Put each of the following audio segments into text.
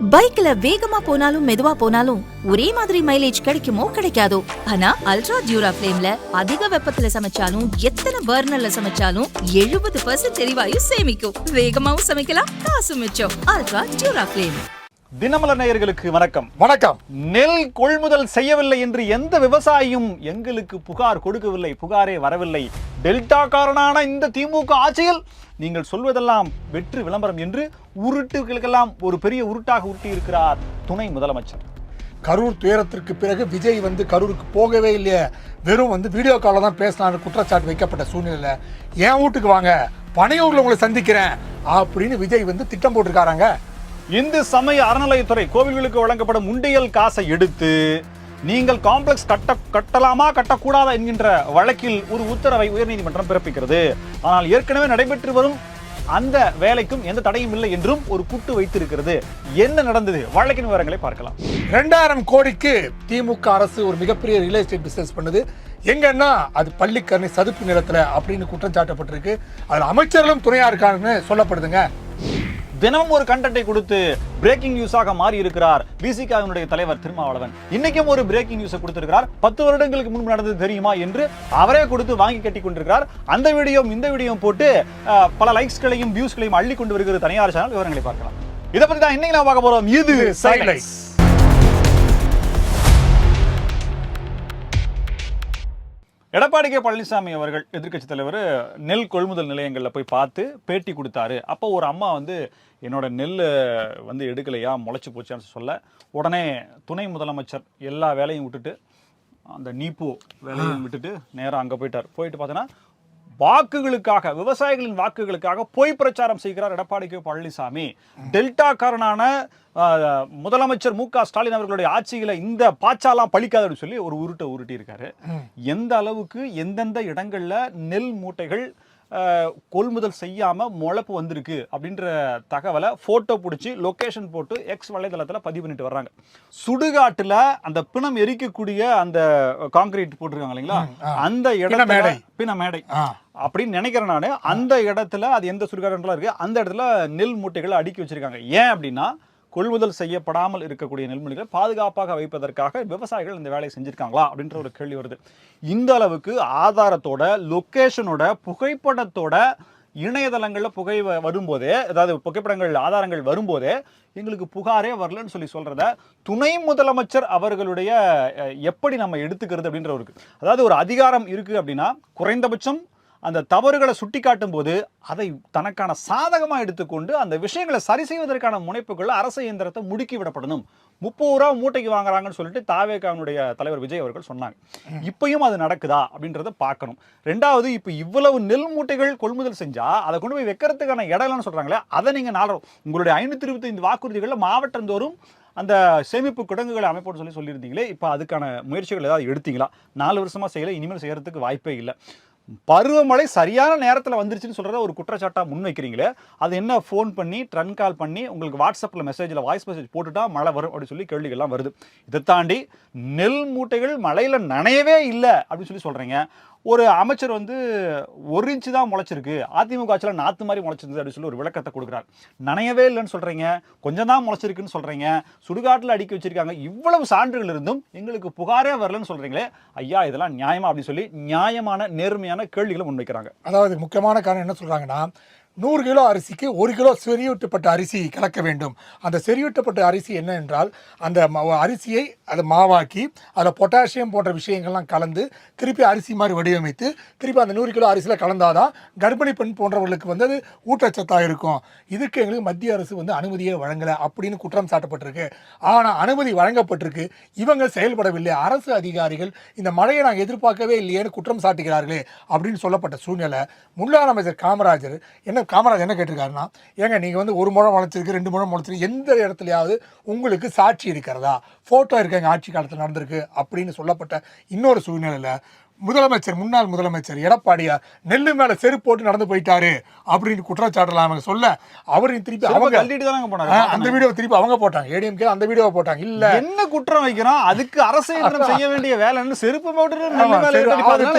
பைக்ல வேகமா போனாலும் மெதுவா போனாலும் ஒரே மாதிரி மைலேஜ் கிடைக்குமோ கிடைக்காதோ? ஆனா அல்ட்ரா டியூரா ஃபிளேம்ல அதிக வெப்பத்துல சமைச்சாலும் எத்தனை பர்னர்ல சமைச்சாலும் எழுபது பர்சன்ட் எரிவாயு சேமிக்கும். வேகமாவும் சமைக்கலாம் காசு மிச்சம். அல்ட்ரா டியூரா ஃபிளேம் தினமல நேயர்களுக்கு வணக்கம். வணக்கம். நெல் கொள்முதல் செய்யவில்லை என்று எந்த விவசாயியும் எங்களுக்கு புகார் கொடுக்கவில்லை புகாரே வரவில்லை. டெல்டா காரனான இந்த திமுக ஆட்சியில் நீங்கள் சொல்வதெல்லாம் வெற்று விளம்பரம் என்று உருட்டுகளுக்கெல்லாம் ஒரு பெரிய உருட்டாக உருட்டி இருக்கிறார் துணை முதலமைச்சர். கரூர் துயரத்திற்கு பிறகு விஜய் வந்து கரூருக்கு போகவே இல்லையே. வெறும் வந்து வீடியோ காலில் தான் பேசினான்னு குற்றச்சாட்டு வைக்கப்பட்ட சூழ்நிலையில. என் வீட்டுக்கு வாங்க? பனையூர்ல உங்களை சந்திக்கிறேன் அப்படின்னு விஜய் வந்து திட்டம் போட்டிருக்காராங்க. இந்து சமய அறநிலையத்துறை கோவில்களுக்கு வழங்கப்படும் உண்டியல் காசை எடுத்து நீங்கள் காம்ப்ளெக்ஸ் கட்ட கட்டலாமா கட்டக்கூடாதா என்கின்ற வழக்கில் ஒரு உத்தரவை உயர்நீதிமன்றம் பிறப்பிக்கிறது. ஆனால் ஏற்கனவே நடைபெற்று வரும் அந்த வேலைக்கும் எந்த தடையும் இல்லை என்றும் ஒரு குட்டு வைத்திருக்கிறது. என்ன நடந்தது? வழக்கின் விவரங்களை பார்க்கலாம். ரெண்டாயிரம் கோடிக்கு திமுக அரசு ஒரு மிகப்பெரிய ரியல் எஸ்டேட் பிசினஸ் பண்ணுது. எங்கன்னா அது பள்ளிக்கரணை சதுப்பு நிலத்துல அப்படின்னு குற்றம் சாட்டப்பட்டிருக்கு. அதுல அமைச்சர்களும் துணையா இருக்காங்கன்னு சொல்லப்படுதுங்க. தினமும் ஒரு கண்டென்ட்டை கொடுத்து பிரேக்கிங் நியூஸாக மாறி இருக்கிறார் விசிகாவினுடைய தலைவர் திருமாவளவன். இன்னைக்கும் ஒரு பிரேக்கிங் நியூஸை கொடுத்திருக்கிறார். பத்து வருடங்களுக்கு முன்பு நடந்தது தெரியுமா என்று அவரே கொடுத்து வாங்கி கட்டி கொண்டிருக்கிறார். அந்த வீடியோ இந்த வீடியோ போட்டு பல லைக்ஸ்களையும் வியூஸ்களையும் அள்ளி கொண்டு வருகிறது தனியார் சேனல் விவரங்களை பார்க்கலாம். இதை பத்தி தான் இன்னைக்கு நான் பார்க்க போறோம். இது சைலைட்ஸ் எடப்பாடி கே பழனிசாமி அவர்கள் எதிர்க்கட்சி தலைவர் நெல் கொள்முதல் நிலையங்களில் போய் பார்த்து பேட்டி கொடுத்தாரு. அப்போ ஒரு அம்மா வந்து என்னோட நெல் வந்து எடுக்கலையா முளைச்சு போச்சான்னு சொல்ல உடனே துணை முதலமைச்சர் எல்லா வேலையும் விட்டுட்டு அந்த நீப்பு வேலையும் விட்டுட்டு நேரா அங்கே போயிட்டார். போயிட்டு பார்த்தோன்னா வாக்குகளுக்காக விவசாயிகளின் வாக்குகளுக்காக பொய் பிரச்சாரம் செய்கிறார் எடப்பாடி கே பழனிசாமி. டெல்டாக்காரனான முதலமைச்சர் மு க ஸ்டாலின் அவர்களுடைய ஆட்சியில இந்த பாச்சாலாம் பழிக்காதுன்னு சொல்லி ஒரு உருட்டை உருட்டி இருக்காரு எந்த அளவுக்கு எந்தெந்த இடங்கள்ல நெல் மூட்டைகள் கொள்முதல் செய்யாம முளைப்பு வந்திருக்கு அப்படின்ற தகவலை போட்டோ பிடிச்சி லொகேஷன் போட்டு எக்ஸ் வலைதளத்துல பதிவு பண்ணிட்டு வர்றாங்க. சுடுகாட்டுல அந்த பிணம் எரிக்கக்கூடிய அந்த காங்கிரீட் போட்டிருக்காங்க இல்லைங்களா? அந்த இடத்துல பிணமேடை. பிண மேடை. அப்படின்னு நினைக்கிறேன் நானு. அந்த இடத்துல அது எந்த சுடுகாடுலாம் இருக்கு? அந்த இடத்துல நெல் மூட்டைகளை அடுக்கி வச்சிருக்காங்க. ஏன் அப்படின்னா கொள்முதல் செய்யப்படாமல் இருக்கக்கூடிய நெல்மணிகளை பாதுகாப்பாக வைப்பதற்காக விவசாயிகள் இந்த வேலையை செஞ்சிருக்காங்களா அப்படின்ற ஒரு கேள்வி வருது. இந்த அளவுக்கு ஆதாரத்தோட லொக்கேஷனோட புகைப்படத்தோட இணையதளங்களில் புகை வரும்போதே அதாவது புகைப்படங்கள் ஆதாரங்கள் வரும்போதே எங்களுக்கு புகாரே வரலன்னு சொல்லி சொல்கிறத துணை முதலமைச்சர் அவர்களுடைய எப்படி நம்ம எடுத்துக்கிறது அப்படின்ற ஒரு அதாவது ஒரு அதிகாரம் இருக்குது அப்படின்னா குறைந்தபட்சம் அந்த தவறுகளை சுட்டி காட்டும் போது அதை தனக்கான சாதகமாக எடுத்துக்கொண்டு அந்த விஷயங்களை சரி செய்வதற்கான முனைப்புகள் அரசு இயந்திரத்தை முடுக்கி விடப்படணும். முப்பது ரூபா மூட்டைக்கு வாங்குறாங்கன்னு சொல்லிட்டு தாவேகாவுடைய தலைவர் விஜய் அவர்கள் சொன்னாங்க. இப்பயும் அது நடக்குதா அப்படின்றத பார்க்கணும். ரெண்டாவது இப்போ இவ்வளவு நெல் மூட்டைகள் கொள்முதல் செஞ்சா அதை கொண்டு போய் வைக்கிறதுக்கான இடம்லாம் சொல்றாங்களே அதை நீங்க நாடுறோம் உங்களுடைய ஐநூத்தி இருபத்தைந்து வாக்குறுதிகளில் மாவட்டந்தோறும் அந்த சேமிப்பு கிடங்குகளை அமைப்போம்னு சொல்லி சொல்லியிருந்தீங்களே இப்போ அதுக்கான முயற்சிகள் ஏதாவது எடுத்தீங்களா? நாலு வருஷமாக செய்யலை இனிமேல் செய்கிறதுக்கு வாய்ப்பே இல்லை. பருவமழை சரியான நேரத்தில் வந்துருச்சுன்னு சொல்கிறத ஒரு குற்றச்சாட்டாக முன்வைக்கிறீங்களே அது என்ன ஃபோன் பண்ணி ட்ரன் கால் பண்ணி உங்களுக்கு வாட்ஸ்அப்பில் மெசேஜில் வாய்ஸ் மெசேஜ் போட்டுட்டா மழை வரும் அப்படின்னு சொல்லி கேள்விகள்லாம் வருது. இதை தாண்டி நெல் மூட்டைகள் மழையில் நனையவே இல்லை அப்படின்னு சொல்லி சொல்கிறீங்க ஒரு அமைச்சர் வந்து ஒரு இன்ச்சு தான் முளைச்சிருக்கு. அதிமுக ஆட்சியில் நாற்று மாதிரி முளைச்சிருந்தது அப்படின்னு சொல்லி ஒரு விளக்கத்தை கொடுக்குறாரு. நனையவே இல்லைன்னு சொல்கிறீங்க கொஞ்சம் தான் முளைச்சிருக்குன்னு சொல்கிறீங்க சுடுகாட்டில் அடுக்கி வச்சிருக்காங்க. இவ்வளவு சான்றுகள் இருந்தும் எங்களுக்கு புகாரே வரலன்னு சொல்கிறீங்களே ஐயா இதெல்லாம் நியாயமா அப்படின்னு சொல்லி நியாயமான நேர்மையான கேள்விகளை முன்வைக்கிறாங்க. அதாவது முக்கியமான காரணம் என்ன சொல்கிறாங்கன்னா நூறு கிலோ அரிசிக்கு ஒரு கிலோ செறியூட்டப்பட்ட அரிசி கலக்க வேண்டும். அந்த செறியூட்டப்பட்ட அரிசி என்ன என்றால் அந்த ம- அரிசியை அதை மாவாக்கி அதில் பொட்டாசியம் போன்ற விஷயங்கள்லாம் கலந்து திருப்பி அரிசி மாதிரி வடிவமைத்து திருப்பி அந்த நூறு கிலோ அரிசியில் கலந்தாதான் கர்ப்பிணி பெண் போன்றவர்களுக்கு வந்து அது ஊட்டச்சத்தாக இருக்கும். இதுக்கு எங்களுக்கு மத்திய அரசு வந்து அனுமதியே வழங்கலை அப்படின்னு குற்றம் சாட்டப்பட்டிருக்கு. ஆனால் அனுமதி வழங்கப்பட்டிருக்கு. இவங்க செயல்படவில்லை. அரசு அதிகாரிகள் இந்த மழையை நாங்கள் எதிர்பார்க்கவே இல்லையேன்னு குற்றம் சாட்டுகிறார்களே அப்படின்னு சொல்லப்பட்ட சூழ்நிலை. முன்னாள் அமைச்சர் காமராஜர் என்ன காமராஜ் என்ன கேட்டிருக்காருன்னா ஏங்க நீங்கள் வந்து ஒரு முழம் முளைச்சிருக்கு ரெண்டு முழம் முளைச்சிருக்கு எந்த இடத்துலையாவது உங்களுக்கு சாட்சி இருக்கிறதா? ஃபோட்டோ இருக்க எங்கள் ஆட்சி காலத்தில் நடந்திருக்கு அப்படின்னு சொல்லப்பட்ட இன்னொரு சூழ்நிலையில் முதலமைச்சர் முன்னாள் முதலமைச்சர் எடப்பாடியார் நெல்லு மேல செருப்பு போட்டு நடந்து போயிட்டாரு அப்படின்னு குற்றச்சாட்டுல அவங்க சொல்ல அவரையும் திருப்பி அவங்க போனாரு அந்த வீடியோ திருப்பி அவங்க போட்டாங்க. ஏடிஎம்கே அந்த வீடியோவை போட்டாங்க. இல்ல. என்ன குற்றம் வைக்கிறோம்? அதுக்கு அரசு செய்ய வேண்டிய வேலைன்னு செருப்பு போட்டு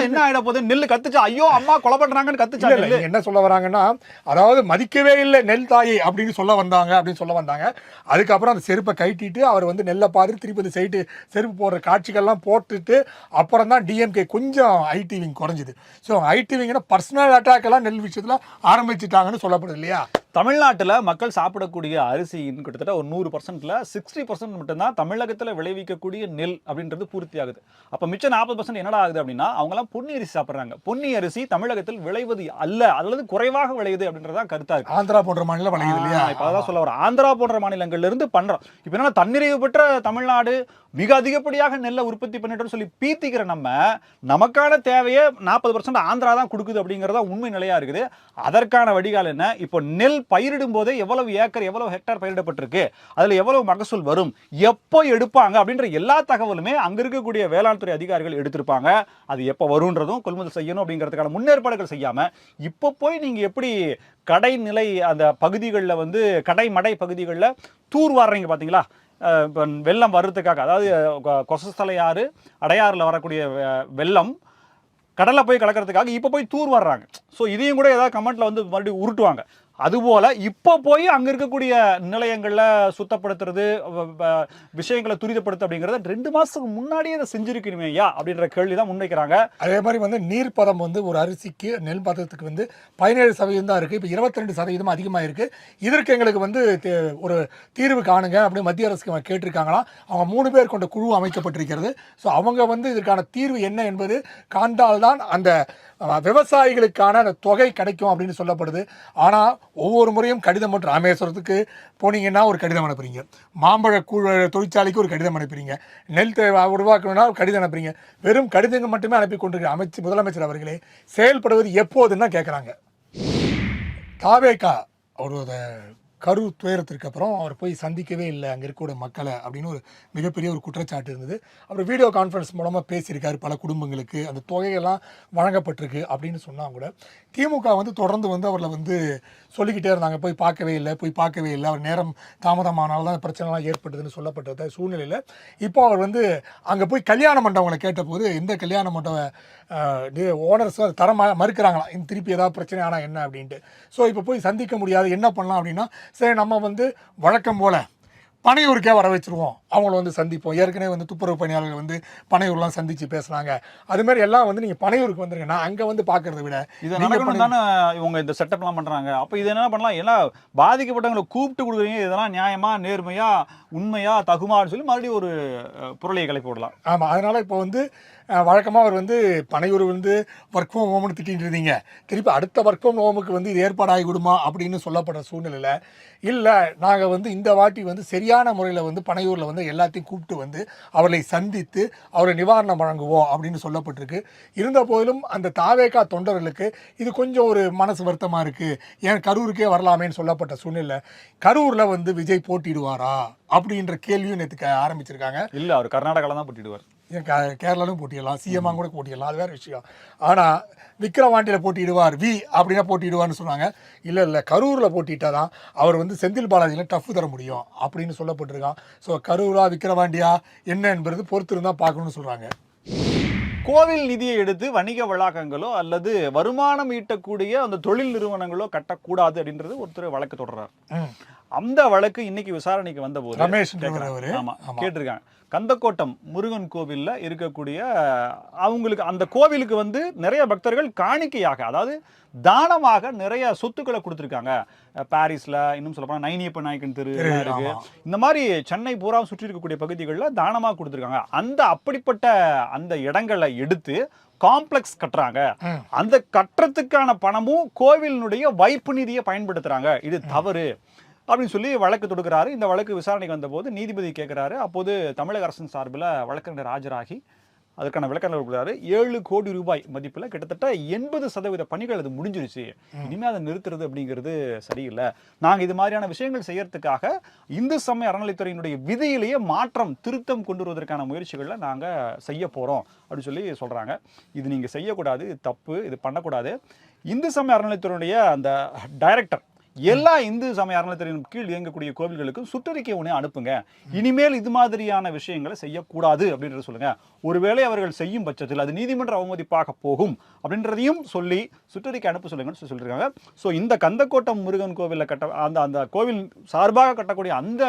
என்ன ஆயிட போகுது? நெல்லு கத்துச்சா? ஐயோ அம்மா கொலை பண்றாங்கன்னு கத்துச்சா என்ன சொல்ல வராங்கன்னா அதாவது மதிக்கவே இல்லை நெல் தாயை அப்படின்னு சொல்ல வந்தாங்க அப்படின்னு சொல்ல வந்தாங்க. அதுக்கப்புறம் அந்த செருப்பை கட்டிட்டு அவர் வந்து நெல்லை பார்த்து திருப்பி அந்த சைட்டு செருப்பு போடுற காட்சிகள்லாம் போட்டுட்டு அப்புறம் தான் டிஎம்கே கொஞ்சம் ஐடி விங் குறைஞ்சிது. ஸோ ஐடி விங்னா பர்சனல் அட்டாக் எல்லாம் நெல் விஷயத்துல ஆரம்பிச்சிட்டாங்கன்னு சொல்லப்படுது இல்லையா? தமிழ்நாட்டுல மக்கள் சாப்பிடக்கூடிய அரிசியின் கிட்டத்தட்ட ஒரு நூறு பர்சன்ட்ல சிக்ஸ்டி பர்சன்ட் மட்டும்தான் தமிழகத்துல விளைவிக்கக்கூடிய நெல் அப்படின்றது பூர்த்தி ஆகுது அப்ப மிச்சம் நாற்பது பர்சன்ட் என்னடா ஆகுது அப்படின்னா அவங்க எல்லாம் பொன்னி அரிசி சாப்பிடுறாங்க. பொன்னி அரிசி தமிழகத்தில் விளைவது அல்ல அல்லது குறைவாக விளையுது அப்படின்றதான் கருத்தா இருக்கு. ஆந்திரா போன்ற மாநிலம் வளையுது இல்லையா? இப்ப அதான் சொல்ல வர ஆந்திரா போன்ற மாநிலங்கள்ல இருந்து பண்றோம். இப்ப என்ன தன்னிறைவு பெற்ற தமிழ்நாடு மிக அதிகப்படியாக நெல்லை உற்பத்தி பண்ணிட்டோம்னு சொல்லி பீத்திக்கிற நம்ம நமக்கான தேவையை நாற்பது பர்சன்ட் ஆந்திரா தான் கொடுக்குது அப்படிங்கறதா உண்மை நிலையாக இருக்குது. அதற்கான வடிகால் என்ன? இப்போ நெல் பயிரிடும் போதே எவ்வளவு ஏக்கர் எவ்வளவு ஹெக்டார் பயிரிடப்பட்டிருக்கு? அதில் எவ்வளவு மகசூல் வரும்? எப்போ எடுப்பாங்க? அப்படின்ற எல்லா தகவலுமே அங்கே இருக்கக்கூடிய வேளாண் துறை அதிகாரிகள் எடுத்திருப்பாங்க. அது எப்போ வரும்ன்றதும் கொள்முதல் செய்யணும் அப்படிங்கிறதுக்கான முன்னேற்பாடுகள் செய்யாம இப்போ போய் நீங்கள் எப்படி கடைநிலை அந்த பகுதிகளில் வந்து கடைமடை பகுதிகளில் தூர் வாடுறீங்க பார்த்தீங்களா இப்போ வெள்ளம் வர்றதுக்காக அதாவது கொ- கொசஸ்தலை ஆறு அடையாறில் வரக்கூடிய வெ- வெள்ளம் கடலில் போய் கலக்கிறதுக்காக இப்போ போய் தூர் வர்றாங்க. ஸோ இதையும் கூட ஏதாவது கமெண்ட்டில் வந்து மறுபடியும் உருட்டுவாங்க. அதுபோல் இப்போ போய் அங்கே இருக்கக்கூடிய நிலையங்களில் சுத்தப்படுத்துறது வ- விஷயங்களை துரிதப்படுத்து அப்படிங்கிறத ரெண்டு மாதத்துக்கு முன்னாடியே அதை செஞ்சிருக்கணுமே ஐயா அப்படின்ற கேள்வி தான் முன்வைக்கிறாங்க. அதே மாதிரி வந்து நீர்ப்பதம் வந்து ஒரு அரிசிக்கு நெல் பதத்துக்கு வந்து பதினேழு சதவீதம் தான் இருக்குது இப்போ இருபத்தி ரெண்டு சதவீதம் அதிகமாக இருக்குது இதற்கு எங்களுக்கு வந்து தே- ஒரு தீர்வு காணுங்க அப்படின்னு மத்திய அரசுக்கு கேட்டிருக்காங்களாம். அவங்க மூணு பேர் கொண்ட குழு அமைக்கப்பட்டிருக்கிறது. ஸோ அவங்க வந்து இதற்கான தீர்வு என்ன என்பது காண்டால்தான் அந்த விவசாயிகளுக்கான அந்த தொகை கிடைக்கும் அப்படின்னு சொல்லப்படுது. ஆனால் ஒவ்வொரு முறையும் கடிதம் மற்றும் ராமேஸ்வரத்துக்கு போனீங்கன்னா ஒரு கடிதம் அனுப்புறீங்க. மாம்பழ கூழ தொழிற்சாலைக்கு ஒரு கடிதம் அனுப்புறீங்க. நெல் தேவை உருவாக்கணும்னா ஒரு கடிதம் அனுப்புறீங்க. வெறும் கடிதங்கள் மட்டுமே அனுப்பி கொண்டிருக்கிற அமைச்சு முதலமைச்சர் அவர்களே செயல்படுவது எப்போதுன்னு கேட்குறாங்க. தாவேகா அவரோட கரு துயரத்திற்கு அப்புறம் அவர் போய் சந்திக்கவே இல்லை அங்கே இருக்கக்கூடிய மக்களை அப்படின்னு ஒரு மிகப்பெரிய ஒரு குற்றச்சாட்டு இருந்தது. அவர் வீடியோ கான்ஃபரன்ஸ் மூலமாக பேசியிருக்காரு பல குடும்பங்களுக்கு. அந்த தொகையெல்லாம் வழங்கப்பட்டிருக்கு அப்படின்னு சொன்னால் கூட. திமுக வந்து தொடர்ந்து வந்து அவர்களை வந்து சொல்லிக்கிட்டே இருந்தாங்க. போய் பார்க்கவே இல்லை போய் பார்க்கவே இல்லை. அவர் நேரம் தாமதமானால் தான் பிரச்சனைலாம் ஏற்பட்டதுன்னு சொல்லப்பட்டது சூழ்நிலையில். இப்போ அவர் வந்து அங்கே போய் கல்யாண மண்டபங்களை கேட்டபோது எந்த கல்யாண மண்டப ஓனர்ஸும் அதை தர மறுக்கிறாங்களாம் திருப்பி ஏதாவது பிரச்சனை ஆனால் என்ன? அப்படின்ட்டு. ஸோ இப்போ போய் சந்திக்க முடியாது. என்ன பண்ணலாம் அப்படின்னா சரி நம்ம வந்து வழக்கம் போல் பனையூருக்கே வர வச்சுருவோம். அவங்கள வந்து சந்திப்போம். ஏற்கனவே வந்து துப்புரவு பணியாளர்கள் வந்து பனையூர்லாம் சந்திச்சு பேசுனாங்க. அது மாதிரி எல்லாம் வந்து நீங்கள் பனையூருக்கு வந்துருங்க. நான் அங்கே வந்து பார்க்கறத விட இது தானே இவங்க இந்த செட்டப்லாம் பண்றாங்க. அப்போ இது என்ன பண்ணலாம்? எல்லாம் பாதிக்கப்பட்டவங்களை கூப்பிட்டு கொடுக்குறீங்க. இதெல்லாம் நியாயமா நேர்மையா உண்மையா தகுமான்னு சொல்லி மறுபடியும் ஒரு அஹ், பொருளையை கிளப்பி விடலாம். ஆமாம் அதனால் இப்போ வந்து வழக்கமாக அவர் வந்து பனையூர் வந்து ஒர்க் ஃப்ரம் ஹோம்னு திட்டிட்டு இருந்தீங்க. திருப்பி அடுத்த ஒர்க் ஃப்ரம் ஹோமுக்கு வந்து இது ஏற்பாடாகி விடுமா அப்படின்னு சொல்லப்படுற சூழ்நிலையில் இல்லை நாங்கள் வந்து இந்த வாட்டி வந்து சரியான முறையில் வந்து பனையூரில் வந்து எல்லாத்தையும் கூப்பிட்டு வந்து அவர்களை சந்தித்து அவரை நிவாரணம் வழங்குவோம் அப்படின்னு சொல்லப்பட்டிருக்கு. இருந்த போதிலும் அந்த தாவேகா தொண்டர்களுக்கு இது கொஞ்சம் ஒரு மனசு வருத்தமாக இருக்குது ஏன் கரூருக்கே வரலாமேன்னு சொல்லப்பட்ட சூழ்நிலை. கரூரில் வந்து விஜய் போட்டிடுவாரா அப்படின்ற கேள்வியும் நேற்று ஆரம்பிச்சிருக்காங்க. இல்லை அவர் கர்நாடகாவில் தான் போட்டிடுவார். கேரளாலும் போட்டிடலாம் சிஎம்ஆ கூட போட்டிடலாம் அது வேற விஷயம். ஆனால் விக்ரவாண்டியில் போட்டிடுவார் வி அப்படின்னா போட்டிடுவார்னு சொன்னாங்க. இல்லை இல்லை கரூரில் போட்டிட்டா தான் அவர் வந்து செந்தில் பாலாஜியில் டஃப் தர முடியும் அப்படின்னு சொல்லப்பட்டிருக்கான். ஸோ கரூரா விக்ரவாண்டியா என்ன என்பது பொறுத்து இருந்தால் பார்க்கணும்னு சொல்கிறாங்க கோவில் நிதியை எடுத்து வணிக வளாகங்களோ அல்லது வருமானம் ஈட்டக்கூடிய அந்த தொழில் நிறுவனங்களோ கட்டக்கூடாது அப்படின்றது ஒருத்தர் வழக்கு தொடர்றார். அந்த வழக்கு இன்னைக்கு விசாரணைக்கு வந்த போது. ஆமா. கேட்டிருக்காங்க. கந்தக்கோட்டம் முருகன் கோவில்ல இருக்கக்கூடிய அவங்களுக்கு அந்த கோவிலுக்கு வந்து நிறைய பக்தர்கள் காணிக்கையாக அதாவது தானமாக நிறைய சொத்துக்களை கொடுத்துருக்காங்க. பாரிஸ்ல இன்னும் சொல்ல போனா நைனியப்ப நாயக்கன் தெரு இருக்கு. இந்த மாதிரி சென்னை பூரா சுற்றி இருக்கக்கூடிய பகுதிகளில் தானமாக கொடுத்துருக்காங்க. அந்த அப்படிப்பட்ட அந்த இடங்களை எடுத்து காம்ப்ளெக்ஸ் கட்டுறாங்க. அந்த கட்டுறதுக்கான பணமும் கோவிலினுடைய வைப்பு நிதியை பயன்படுத்துறாங்க. இது தவறு. அப்படின்னு சொல்லி வழக்கு தொடுக்கிறாரு. இந்த வழக்கு விசாரணைக்கு வந்தபோது நீதிபதி கேட்கிறாரு அப்போது தமிழக அரசின் சார்பில் வழக்கறிஞர் ஆஜராகி அதற்கான விளக்கம் கொடுக்குறாரு. ஏழு கோடி ரூபாய் மதிப்புல கிட்டத்தட்ட எண்பது சதவீத பணிகள் அது முடிஞ்சிருச்சு. இனிமே அதை நிறுத்துறது அப்படிங்கிறது சரியில்லை. நாங்க இது மாதிரியான விஷயங்கள் செய்யறதுக்காக இந்து சமய அறநிலைத்துறையினுடைய விதியிலேயே மாற்றம் திருத்தம் கொண்டு வருவதற்கான முயற்சிகளை நாங்க செய்ய போறோம் அப்படின்னு சொல்லி சொல்றாங்க. இது நீங்க செய்யக்கூடாது இது தப்பு இது பண்ணக்கூடாது. இந்து சமய அறநிலைத்துறையினுடைய அந்த டைரக்டர் எல்லா இந்து சமய அறநிலையத்தின் கீழ் இயங்கக்கூடிய கோவில்களுக்கும் சுற்றறிக்கை ஒன்று அனுப்புங்க. இனிமேல் இது மாதிரியான விஷயங்களை செய்யக்கூடாது அப்படின்றத சொல்லுங்க. ஒருவேளை அவர்கள் செய்யும் பட்சத்தில் அது நீதிமன்ற அவமதிப்பாக போகும் அப்படின்றதையும் சொல்லி சுற்றறிக்கை அனுப்ப சொல்லுங்கன்னு சொல்லி சொல்லியிருக்காங்க. ஸோ இந்த கந்தக்கோட்டம் முருகன் கோவிலில் கட்ட அந்த அந்த கோவில் சார்பாக கட்டக்கூடிய அந்த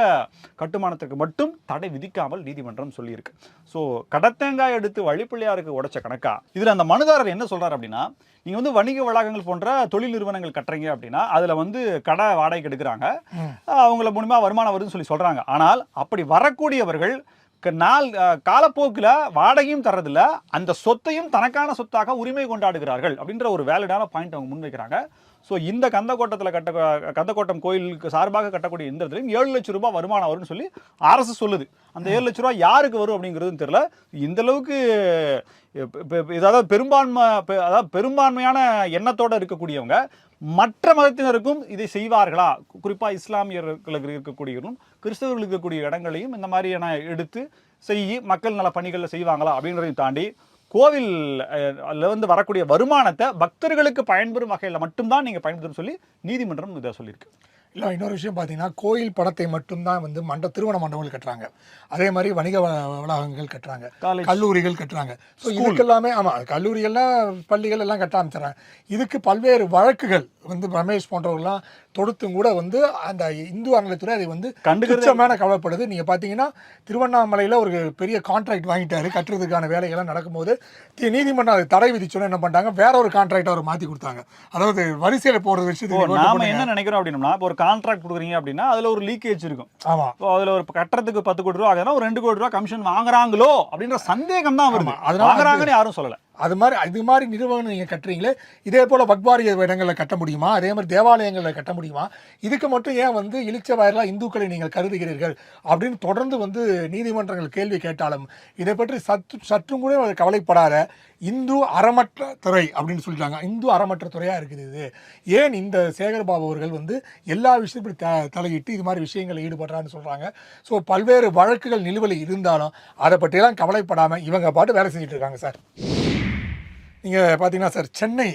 கட்டுமானத்துக்கு மட்டும் தடை விதிக்காமல் நீதிமன்றம் சொல்லியிருக்கு. ஸோ கடத்தேங்காய் எடுத்து வழிப்பிள்ளையாருக்கு உடைச்ச கணக்கா? இதில் அந்த மனுதாரர் என்ன சொல்கிறார் அப்படின்னா நீங்கள் வந்து வணிக வளாகங்கள் போன்ற தொழில் நிறுவனங்கள் கட்டுறீங்க அப்படின்னா அதில் வந்து கடை வாடகைக்கு எடுக்கிறாங்க. அவங்கள மூலியமா வருமானம் வருதுன்னு சொல்லி சொல்றாங்க. ஆனால் அப்படி வரக்கூடியவர்கள் நாள் காலப்போக்குல வாடகையும் தர்றதில்ல அந்த சொத்தையும் தனக்கான சொத்தாக உரிமை கொண்டாடுகிறார்கள் அப்படின்ற ஒரு வேலிடான பாயிண்ட் அவங்க முன்வைக்கிறாங்க. ஸோ இந்த கந்தக்கோட்டத்தில் கட்ட கந்தக்கோட்டம் கோயிலுக்கு சார்பாக கட்டக்கூடிய இந்த ஏழு லட்சம் ரூபாய் வருமானம் வரும்னு சொல்லி அரசு சொல்லுது. அந்த ஏழு லட்ச ரூபாய் யாருக்கு வரும் அப்படிங்கிறதும் தெரியல. இந்த அளவுக்கு இப்ப- அதாவது பெரும்பான்மை அதாவது பெரும்பான்மையான எண்ணத்தோட இருக்கக்கூடியவங்க மற்ற மதத்தினருக்கும் இதை செய்வார்களா? குறிப்பா இஸ்லாமியர்களுக்கு இருக்கக்கூடியவர்களும் கிறிஸ்தவர்களுக்கு இருக்கக்கூடிய இடங்களையும் இந்த மாதிரியான எடுத்து செய்யி மக்கள் நல பணிகளில் செய்வாங்களா அப்படின்றதையும் தாண்டி கோவில் வந்து வரக்கூடிய வருமானத்தை பக்தர்களுக்கு பயன்பெறும் வகையில் மட்டும்தான் நீங்க பயன்படுத்தணும் சொல்லி நீதிமன்றம் இதை சொல்லியிருக்கு. இல்லை இன்னொரு விஷயம் பார்த்தீங்கன்னா கோயில் படத்தை மட்டும்தான் வந்து மண்ட திருமண மண்டபங்கள் கட்டுறாங்க. அதே மாதிரி வணிக வளாகங்கள் கட்டுறாங்க. கல்லூரிகள் கட்டுறாங்க. ஸோ இதுக்கெல்லாமே ஆமாம் கல்லூரிகள்லாம் பள்ளிகள் எல்லாம் கட்ட ஆரம்பிச்சிடறாங்க. இதுக்கு பல்வேறு வழக்குகள் வந்து ரமேஷ் போன்றவர்கள்லாம் தொடுத்தும் கூட வந்து அந்த இந்து அறநிலைத்துறை அதை வந்து கண்டுக்கிறதே துச்சமான கவலைப்படுது. நீங்கள் பார்த்தீங்கன்னா திருவண்ணாமலையில் ஒரு பெரிய கான்ட்ராக்ட் வாங்கிட்டாரு. கட்டுறதுக்கான வேலைகள்லாம் நடக்கும்போது தி- நீதிமன்றம் அதை தடை விதிச்சோன்னு என்ன பண்ணிட்டாங்க? வேற ஒரு கான்ட்ராக்ட் அவர் மாற்றி கொடுத்தாங்க. அதாவது வரிசையில் இப்போ விஷயத்துக்கு நாம என்ன நினைக்கிறோம் அப்படின்னா இப்போ ஒரு கான்ட்ராக்ட் கொடுக்குறீங்க அப்படின்னா அதுல ஒரு லீக்கேஜ் இருக்கும். ஆமாம் இப்போ அதுல ஒரு கட்டுறதுக்கு பத்து கோடி ரூபா ஆகுதுன்னா ஒரு ரெண்டு கோடி ரூபா கமிஷன் வாங்குறாங்களோ அப்படின்ற சந்தேகம் தான் வருது வாங்குறாங்கன்னு யாரும் சொல்லல. அது மாதிரி இது மாதிரி நிறுவனம் நீங்கள் கட்டுறீங்களே இதே போல் வக்வாரிய இடங்களில் கட்ட முடியுமா? அதே மாதிரி தேவாலயங்களில் கட்ட முடியுமா? இதுக்கு மட்டும் ஏன் வந்து இழிச்ச வயலாக இந்துக்களை நீங்கள் கருதுகிறீர்கள்? அப்படின்னு தொடர்ந்து வந்து நீதிமன்றங்கள் கேள்வி கேட்டாலும் இதை பற்றி சற்று சற்றும் கூட கவலைப்படாத இந்து அறமற்ற துறை அப்படின்னு சொல்லிட்டாங்க. இந்து அறமற்ற துறையாக இருக்குது இது. ஏன் இந்த சேகர்பாபு அவர்கள் வந்து எல்லா விஷயத்தையும் இப்படி த தலையிட்டு இது மாதிரி விஷயங்களில் ஈடுபடுறான்னு சொல்கிறாங்க ஸோ பல்வேறு வழக்குகள் நிலுவையில் இருந்தாலும் அதை பற்றியெல்லாம் கவலைப்படாமல் இவங்க பாட்டு வேலை செஞ்சுட்டு இருக்காங்க சார். நீங்கள் பார்த்தீங்கன்னா சார் சென்னை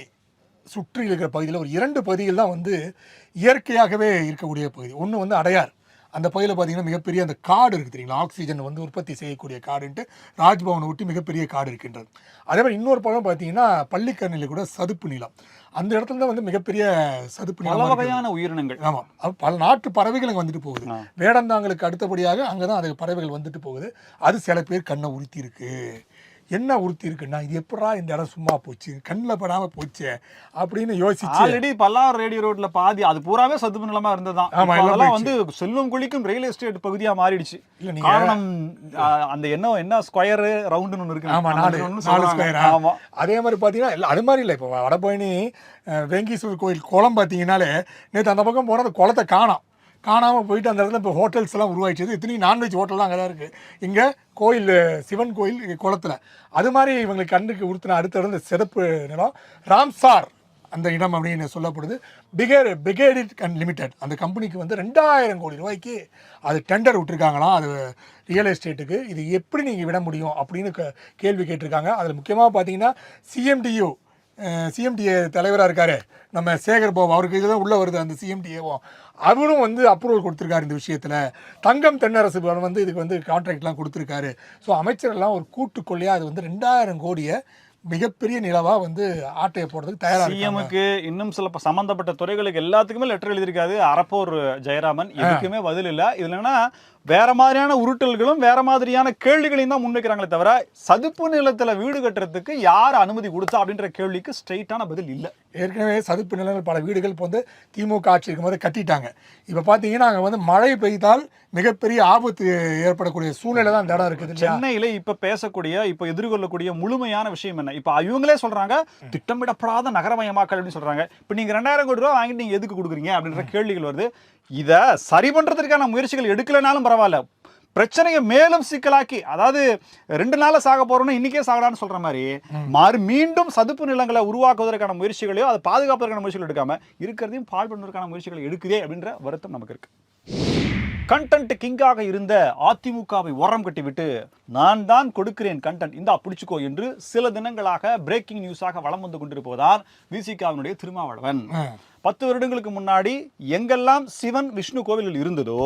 சுற்றி இருக்கிற பகுதியில் ஒரு இரண்டு பகுதிகள் தான் வந்து இயற்கையாகவே இருக்கக்கூடிய பகுதி. ஒன்று வந்து அடையார். அந்த பகுதியில் பார்த்தீங்கன்னா மிகப்பெரிய அந்த காடு இருக்குது தெரியுங்களா? ஆக்சிஜன் வந்து உற்பத்தி செய்யக்கூடிய காடுன்ட்டு ராஜ்பவனை ஒட்டி மிகப்பெரிய காடு இருக்கின்றது. அதே மாதிரி இன்னொரு பக்கம் பார்த்தீங்கன்னா பள்ளிக்கரணையில் கூட சதுப்பு நிலம். அந்த இடத்துல தான் வந்து மிகப்பெரிய சதுப்பு பல நிலம் வகையான உயிரினங்கள். ஆமா. அது பல நாட்டு பறவைகள் அங்கே வந்துட்டு போகுது. வேடந்தாங்களுக்கு அடுத்தபடியாக அங்கே தான் அது பறவைகள் வந்துட்டு போகுது. அது சில பேர் கண்ணை உறுத்தி இருக்கு என்ன உறுத்தி இருக்குன்னா இது எப்படா இந்த இடம் சும்மா போச்சு? கண்ணில் படாம போச்சு? அப்படின்னு யோசிச்சு. ஆல்ரெடி பல்லார் ரேடியோ ரோட்ல பாதி அது பூராவே சதுப்பு நிலமா இருந்ததுதான். ஆமா, இப்ப எல்லாம் அதெல்லாம் வந்து செல்வம் குளிக்கும் ரியல் எஸ்டேட் பகுதியா மாறிடுச்சு. காரணம் அந்த என்ன என்ன ஸ்கொயர் ரவுண்டுன்னு ஒன்று இருக்கு ஆமா அந்த நாலு நாலு. ஸ்கொயரா ஆமா. அதே மாதிரி பார்த்தீங்கன்னா இல்லை அது மாதிரி இல்லை இப்போ வடபழனி அஹ், வெங்கீஸ்வரர் கோயில் குளம் பார்த்தீங்கன்னாலே நேற்று அந்த பக்கம் போனால் அந்த குளத்தை காணோம். காணாமல் போயிட்டு அந்த இடத்துல இப்போ ஹோட்டல்ஸ் எல்லாம் உருவாயிடுச்சு. இத்தனையும் நான்வெஜ் ஹோட்டல்லாம் அங்கே தான் இருக்குது இங்கே கோயில் சிவன் கோயில் இங்க குளத்துல. அது மாதிரி இவங்களுக்கு கண்ணுக்கு உறுத்தின அடுத்த இடம் இந்த சிறப்பு நிலம் ராம்சார் அந்த இடம் அப்படின்னு சொல்லப்படுது. பிகேர் பிகேடிட் அண்ட் லிமிடெட் அந்த கம்பெனிக்கு வந்து ரெண்டாயிரம் கோடி ரூபாய்க்கு அது டெண்டர் விட்டுருக்காங்களாம். அது ரியல் எஸ்டேட்டுக்கு இது எப்படி நீங்கள் விட முடியும் அப்படின்னு கேள்வி கேட்டிருக்காங்க. அதில் முக்கியமாக பார்த்தீங்கன்னா சிஎம்டியூ சிஎம்டிஏ தலைவராக இருக்காரு. நம்ம சேகர் பாபு அவருக்கு இதுதான் உள்ளே வருது அந்த சிஎம்டிஏவும் அவரும் வந்து அப்ரூவல் கொடுத்துருக்காரு இந்த விஷயத்தில். தங்கம் தென்னரசு வந்து இதுக்கு வந்து கான்ட்ராக்ட்லாம் கொடுத்துருக்காரு. ஸோ அமைச்சரெல்லாம் ஒரு கூட்டுக்கொள்ளையாக அது வந்து ரெண்டாயிரம் கோடியை மிகப்பெரிய நிலவாக வந்து ஆட்டையை போடுறதுக்கு தயாராக சிஎம்க்கு இன்னும் சில சம்பந்தப்பட்ட துறைகளுக்கு எல்லாத்துக்குமே லெட்டர் எழுதியிருக்காரு. அரப்போர் ஜெயராமன். எதுக்குமே பதில் இல்ல. இதுல என்னன்னா வேற மாதிரியான உருட்டல்களும் வேற மாதிரியான கேள்விகளையும் தான் முன்வைக்கிறாங்களே தவிர சதுப்பு நிலத்துல வீடு கட்டுறதுக்கு யார் அனுமதி கொடுத்தா அப்படின்ற கேள்விக்கு ஸ்ட்ரைட்டான பதில் இல்ல. ஏற்கனவே சதுப்பு நிலங்கள் பல வீடுகள் இப்போ வந்து திமுக ஆட்சி இருக்கும்போது கட்டிட்டாங்க. இப்போ பார்த்தீங்கன்னா அங்கே வந்து மழை பெய்தால் மிகப்பெரிய ஆபத்து ஏற்படக்கூடிய சூழ்நிலை தான் இந்த இடம் இருக்குது சென்னையில இப்ப பேசக்கூடிய இப்ப எதிர்கொள்ளக்கூடிய முழுமையான விஷயம் என்ன? இப்ப இவங்களே சொல்றாங்க திட்டமிடப்படாத நகரமயமாக்கல் அப்படின்னு சொல்றாங்க. இப்ப நீங்க ரெண்டாயிரம் கோடி ரூபாய் வாங்கிட்டு நீங்க எதுக்கு கொடுக்குறீங்க அப்படின்ற கேள்விகள் வருது. இத சரி பண்றதுக்கான முயற்சிகள் எடுக்கலைனாலும் பரவாயில்ல. பிரச்சனையை மேலும் சிக்கலாக்கி அதாவது ரெண்டு நாள்ல சாக போறோம்னு இன்னைக்கே சாகலான்னு சொல்ற மாதிரி மாறு மீண்டும் சதுப்பு நிலங்களை உருவாக்குவதற்கான முயற்சிகளையோ அதை பாதுகாப்பதற்கான முயற்சிகள் எடுக்காம இருக்கிறதையும் பால் பண்ணுவதற்கான முயற்சிகள் எடுக்குதே அப்படின்ற வருத்தம் நமக்கு இருக்கு. கண்டென்ட் கிங்காக இருந்த அதிமுகவை ஓரம் கட்டிவிட்டு நான் தான் கொடுக்கிறேன் கண்டென்ட் இந்தா பிடிச்சுக்கோ என்று சில தினங்களாக பிரேக்கிங் நியூஸாக வலம் வந்து கொண்டிருப்பதுதான் விசிகாவினுடைய திருமாவளவன். பத்து வருடங்களுக்கு முன்னாடி எங்கெல்லாம் சிவன் விஷ்ணு கோவில்கள் இருந்ததோ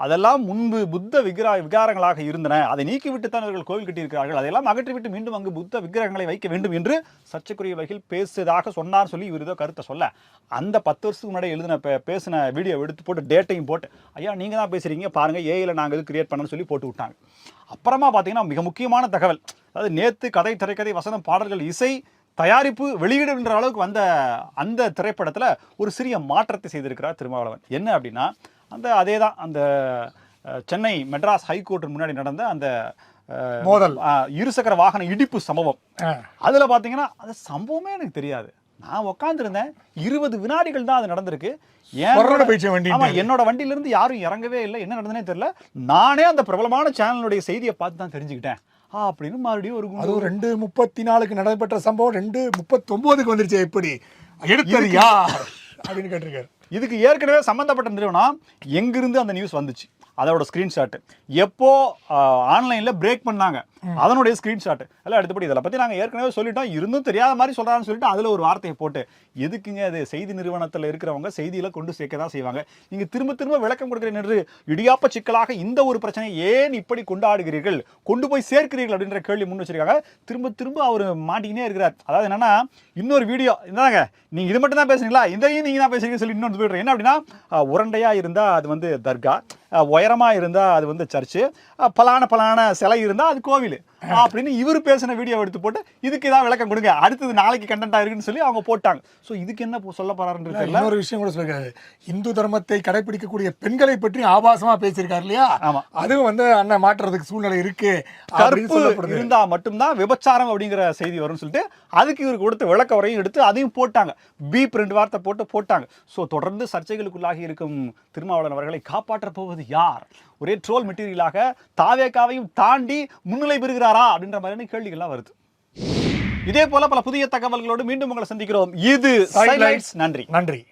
அதெல்லாம் முன்பு புத்த விக்ரா விகாரங்களாக இருந்தன. அதை நீக்கிவிட்டு தான் இவர்கள் கோவில் கட்டியிருக்கிறார்கள். அதையெல்லாம் அகற்றிவிட்டு மீண்டும் அங்கு புத்த விக்கிரகங்களை வைக்க வேண்டும் என்று சர்ச்சைக்குரிய வகையில் பேசுவதாக சொன்னார் சொல்லி இவர் ஏதோ கருத்தை சொல்ல. அந்த பத்து வருஷத்துக்கு முன்னாடி எழுதின பேசின வீடியோ எடுத்து போட்டு டேட்டையும் போட்டு ஐயா நீங்கள் தான் பேசுகிறீங்க பாருங்கள் ஏஐயில் நாங்கள் இது கிரியேட் பண்ணணும்னு சொல்லி போட்டு விட்டாங்க. அப்புறமா பார்த்தீங்கன்னா மிக முக்கியமான தகவல் அதாவது நேற்று கதை திரைக்கதை வசனம் பாடல்கள் இசை தயாரிப்பு வெளியிடுன்ற அளவுக்கு வந்த அந்த திரைப்படத்துல ஒரு சிறிய மாற்றத்தை செய்திருக்கிறார் திருமாவளவன். என்ன அப்படின்னா அந்த அதே தான் அந்த சென்னை மெட்ராஸ் ஹைகோர்ட் முன்னாடி நடந்த அந்த மோதல். இருசக்கர வாகன இடிப்பு சம்பவம். அதுல பாத்தீங்கன்னா அந்த சம்பவமே எனக்கு தெரியாது. நான் உட்காந்துருந்தேன் இருபது வினாடிகள் தான் அது நடந்திருக்கு. என்னோட வண்டியில இருந்து யாரும் இறங்கவே இல்லை. என்ன நடந்ததுனே தெரியல. நானே அந்த பிரபலமான சேனலுடைய செய்தியை பார்த்து தான் தெரிஞ்சுக்கிட்டேன். அப்படின்னு மறுபடியும் ஒரு அதுவும் ரெண்டு முப்பத்தி நாலுக்கு நடைபெற்ற சம்பவம் ரெண்டு முப்பத்தொன்பதுக்கு வந்துருச்சு எப்படி? எடுத்தது யார்? அப்படின்னு கேட்டிருக்காரு. இதுக்கு ஏற்கனவே சம்பந்தப்பட்ட நிறுவனம் எங்கிருந்து அந்த நியூஸ் வந்துச்சு? அதோட ஸ்கிரீன்ஷாட் எப்போ ஆன்லைனில் பிரேக் பண்ணாங்க? அதனுடைய ஸ்கிரீன்ஷாட் எல்லாம் எடுத்துப்படி இதில் பற்றி நாங்கள் ஏற்கனவே சொல்லிட்டோம். இருந்தும் தெரியாத மாதிரி சொல்கிறான்னு சொல்லிட்டு அதில் ஒரு வார்த்தையை போட்டு எதுக்குங்க அது செய்தி நிறுவனத்தில் இருக்கிறவங்க செய்தியில் கொண்டு சேர்க்க தான் செய்வாங்க. நீங்கள் திரும்ப திரும்ப விளக்கம் கொடுக்குறேன் என்று இடியாப்ப சிக்கலாக இந்த ஒரு பிரச்சனையை ஏன் இப்படி கொண்டாடுகிறீர்கள்? கொண்டு போய் சேர்க்கிறீர்கள் அப்படின்ற கேள்வி முன் வச்சிருக்காங்க. திரும்ப திரும்ப அவர் மாட்டிக்கினே இருக்கிறார். அதாவது என்னன்னா இன்னொரு வீடியோ இந்தாங்க நீங்கள் இது மட்டும் தான் பேசுறீங்களா? இதையும் நீங்கள் தான் பேசுறீங்கன்னு சொல்லி இன்னொன்று போயிடுறேன் என்ன அப்படின்னா உரண்டையாக இருந்தால் அது வந்து தர்கா உயரமாக இருந்தால் அது வந்து சர்ச்சு பலான பலான சிலை இருந்தால் அது கோவில். அப்படின்னு இவர் பேசின வீடியோ எடுத்து போட்டு இதுக்கு ஏதாவது விளக்கம் கொடுங்க. அடுத்தது நாளைக்கு கண்டென்ட் இருக்குன்னு சொல்லி அவங்க போட்டாங்க. ஸோ இதுக்கு என்ன சொல்ல போறாருன்னு தெரியல. இன்னொரு விஷயம் கூட சொல்லிருக்காரு. இந்து தர்மத்தை கடைபிடிக்கக்கூடிய பெண்களை பற்றி ஆபாசமா பேசியிருக்காரு இல்லையா? ஆமா. அதுவும் வந்து அண்ணன் மாற்றுறதுக்கு சூழ்நிலை இருக்கு சொல்லப்படுது. இருந்தா மட்டும்தான் விபச்சாரம் அப்படிங்கிற செய்தி வரும்னு சொல்லிட்டு அதுக்கு இவருக்கு கொடுத்த விளக்க வரையும் எடுத்து அதையும் போட்டாங்க. பீப் ரெண்டு வார்த்தை போட்டு போட்டாங்க. ஸோ தொடர்ந்து சர்ச்சைகளுக்குள்ளாகி இருக்கும் திருமாவளவன் அவர்களை காப்பாற்றப் போவது யார்? ஒரே ட்ரோல் மெட்டீரியலாக தாவேக்காவையும் தாண்டி முன்னிலை பெறுகிறாரா அப்படின்ற மாதிரியான கேள்விகள்லாம் வருது. இதே போல பல புதிய தகவல்களோடு மீண்டும் உங்களை சந்திக்கிறோம். இது. நன்றி. நன்றி.